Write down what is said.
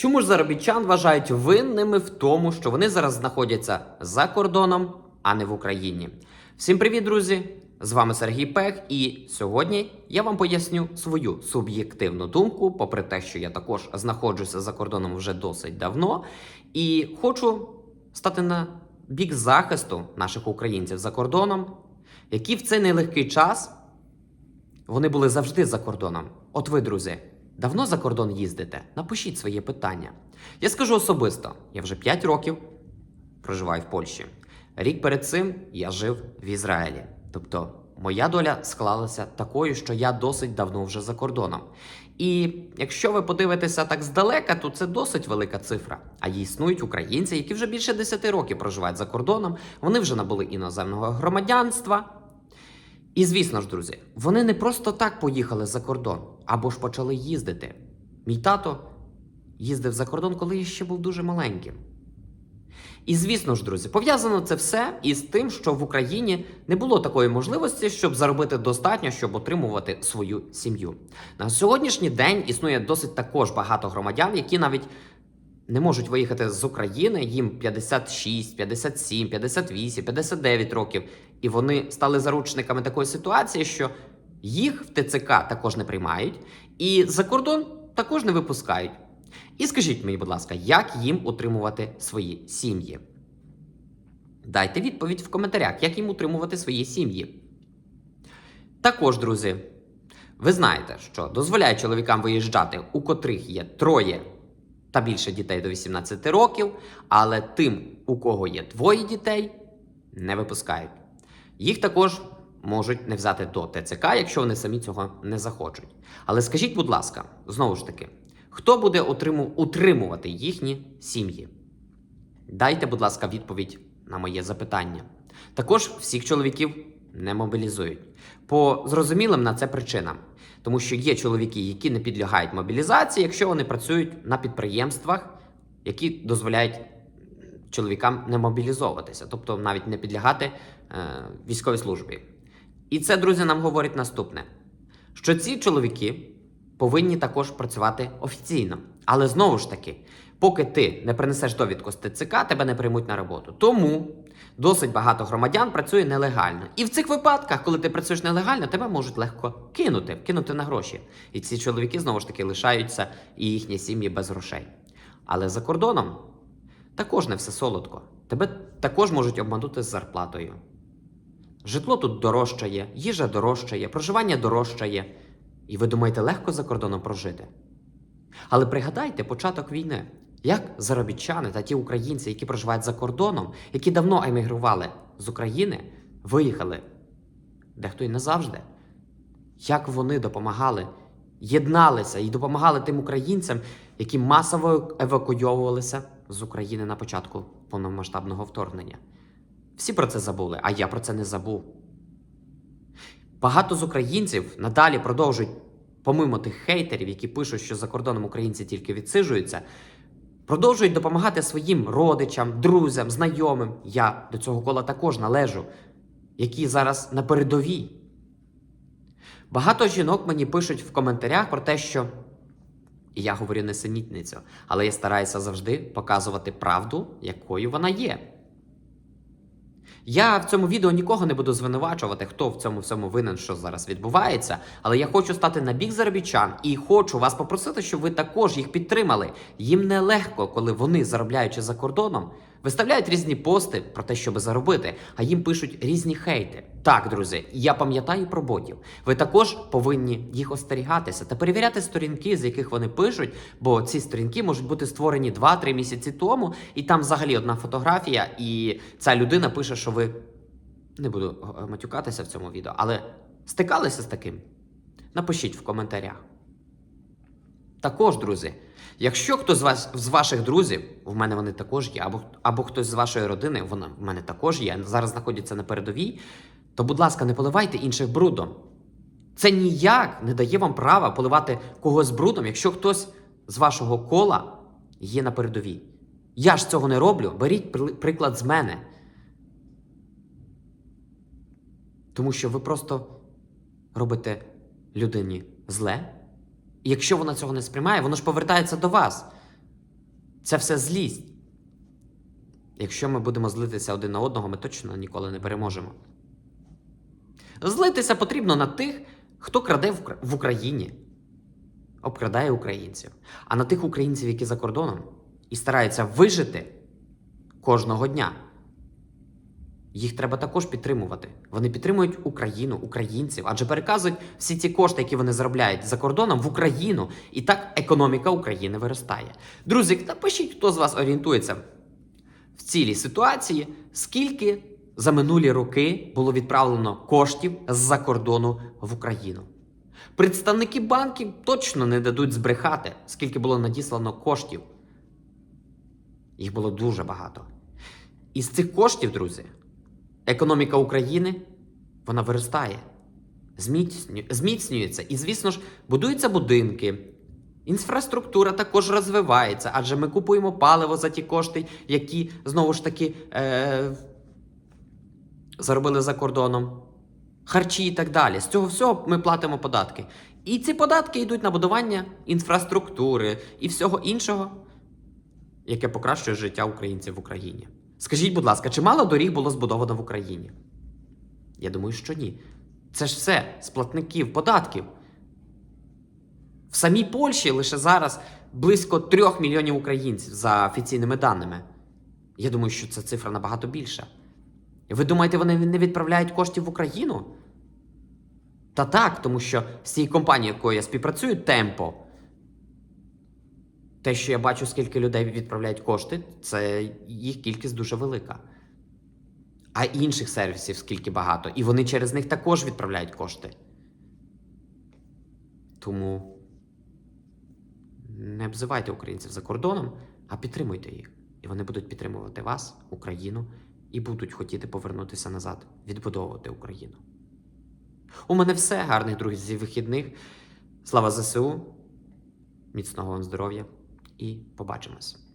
Чому ж заробітчан вважають винними в тому, що вони зараз знаходяться за кордоном, а не в Україні? Всім привіт, друзі! З вами Сергій Пех, і сьогодні я вам поясню свою суб'єктивну думку, попри те, що я також знаходжуся за кордоном вже досить давно, і хочу стати на бік захисту наших українців за кордоном, які в цей нелегкий час вони були завжди за кордоном. От ви, друзі, давно за кордон їздите? Напишіть своє питання. Я скажу особисто: я вже 5 років проживаю в Польщі. Рік перед цим я жив в Ізраїлі. Тобто, моя доля склалася такою, що я досить давно вже за кордоном. І якщо ви подивитеся так здалека, то це досить велика цифра. А існують українці, які вже більше 10 років проживають за кордоном. Вони вже набули іноземного громадянства. І звісно ж, друзі, вони не просто так поїхали за кордон або ж почали їздити. Мій тато їздив за кордон, коли я ще був дуже маленьким. І звісно ж, друзі, пов'язано це все із тим, що в Україні не було такої можливості, щоб заробити достатньо, щоб отримувати свою сім'ю. На сьогоднішній день існує досить також багато громадян, які навіть не можуть виїхати з України, їм 56, 57, 58, 59 років, і вони стали заручниками такої ситуації, що їх в ТЦК також не приймають, і за кордон також не випускають. І скажіть мені, будь ласка, як їм утримувати свої сім'ї? Дайте відповідь в коментарях, як їм утримувати свої сім'ї. Також, друзі, ви знаєте, що дозволяє чоловікам виїжджати, у котрих є троє та більше дітей до 18 років, але тим, у кого є двоє дітей, не випускають. Їх також можуть не взяти до ТЦК, якщо вони самі цього не захочуть. Але скажіть, будь ласка, знову ж таки, хто буде утриму- утримувати їхні сім'ї? Дайте, будь ласка, відповідь на моє запитання. Також всіх чоловіків не мобілізують. По зрозумілим на це причинам. Тому що є чоловіки, які не підлягають мобілізації, якщо вони працюють на підприємствах, які дозволяють чоловікам не мобілізовуватися, тобто навіть не підлягати е, військовій службі. І це, друзі, нам говорить наступне: що ці чоловіки повинні також працювати офіційно. Але знову ж таки, поки ти не принесеш довідку з ТЦК, тебе не приймуть на роботу. Тому досить багато громадян працює нелегально. І в цих випадках, коли ти працюєш нелегально, тебе можуть легко кинути, кинути на гроші. І ці чоловіки знову ж таки лишаються і їхні сім'ї без грошей. Але за кордоном також не все солодко. Тебе також можуть обманути з зарплатою. Житло тут дорожчає, їжа дорожчає, проживання дорожчає. І ви думаєте, легко за кордоном прожити? Але пригадайте початок війни, як заробітчани та ті українці, які проживають за кордоном, які давно емігрували з України, виїхали, дехто й назавжди. Як вони допомагали, єдналися і допомагали тим українцям, які масово евакуйовувалися з України на початку повномасштабного вторгнення. Всі про це забули, а я про це не забув. Багато з українців надалі продовжують, помимо тих хейтерів, які пишуть, що за кордоном українці тільки відсиджуються, продовжують допомагати своїм родичам, друзям, знайомим. Я до цього кола також належу, які зараз на передовій. Багато жінок мені пишуть в коментарях про те, що і я говорю несенітницю, але я стараюся завжди показувати правду, якою вона є. Я в цьому відео нікого не буду звинувачувати, хто в цьому всьому винен, що зараз відбувається. Але я хочу стати на бік заробітчан і хочу вас попросити, щоб ви також їх підтримали. Їм нелегко, коли вони, заробляючи за кордоном, виставляють різні пости про те, щоб заробити, а їм пишуть різні хейти. Так, друзі, я пам'ятаю про ботів. Ви також повинні їх остерігатися та перевіряти сторінки, з яких вони пишуть, бо ці сторінки можуть бути створені 2-3 місяці тому, і там взагалі одна фотографія, і ця людина пише, що ви не буду е, матюкатися в цьому відео, але стикалися з таким? Напишіть в коментарях. Також, друзі, якщо хтось з вас з ваших друзів, в мене вони також є, або, або хтось з вашої родини, вона в мене також є, зараз знаходяться на передовій, то, будь ласка, не поливайте інших брудом. Це ніяк не дає вам права поливати когось брудом, якщо хтось з вашого кола є на передовій. Я ж цього не роблю. Беріть приклад з мене. Тому що ви просто робите людині зле. Якщо вона цього не сприймає, воно ж повертається до вас. Це все злість. Якщо ми будемо злитися один на одного, ми точно ніколи не переможемо. Злитися потрібно на тих, хто краде в Україні, обкрадає українців, а на тих українців, які за кордоном, і стараються вижити кожного дня. Їх треба також підтримувати. Вони підтримують Україну, українців, адже переказують всі ці кошти, які вони заробляють за кордоном в Україну, і так економіка України виростає. Друзі, напишіть, хто з вас орієнтується в цілій ситуації, скільки за минулі роки було відправлено коштів з-за кордону в Україну. Представники банків точно не дадуть збрехати, скільки було надіслано коштів. Їх було дуже багато. Із цих коштів, друзі, економіка України вона виростає, зміцнюється. І, звісно ж, будуються будинки. Інфраструктура також розвивається, адже ми купуємо паливо за ті кошти, які знову ж таки е- заробили за кордоном, харчі і так далі. З цього всього ми платимо податки. І ці податки йдуть на будування інфраструктури і всього іншого, яке покращує життя українців в Україні. Скажіть, будь ласка, чи мало доріг було збудовано в Україні? Я думаю, що ні. Це ж все з платників податків. В самій Польщі лише зараз близько трьох мільйонів українців за офіційними даними. Я думаю, що ця цифра набагато більша. Ви думаєте, вони не відправляють коштів в Україну? Та так, тому що з цією компанією, якою я співпрацюю, Темпо, те, що я бачу, скільки людей відправляють кошти, це їх кількість дуже велика. А інших сервісів скільки багато, і вони через них також відправляють кошти. Тому не обзивайте українців за кордоном, а підтримуйте їх. І вони будуть підтримувати вас, Україну, і будуть хотіти повернутися назад, відбудовувати Україну. У мене все. Гарних друзів вихідних. Слава ЗСУ, міцного вам здоров'я і побачимось.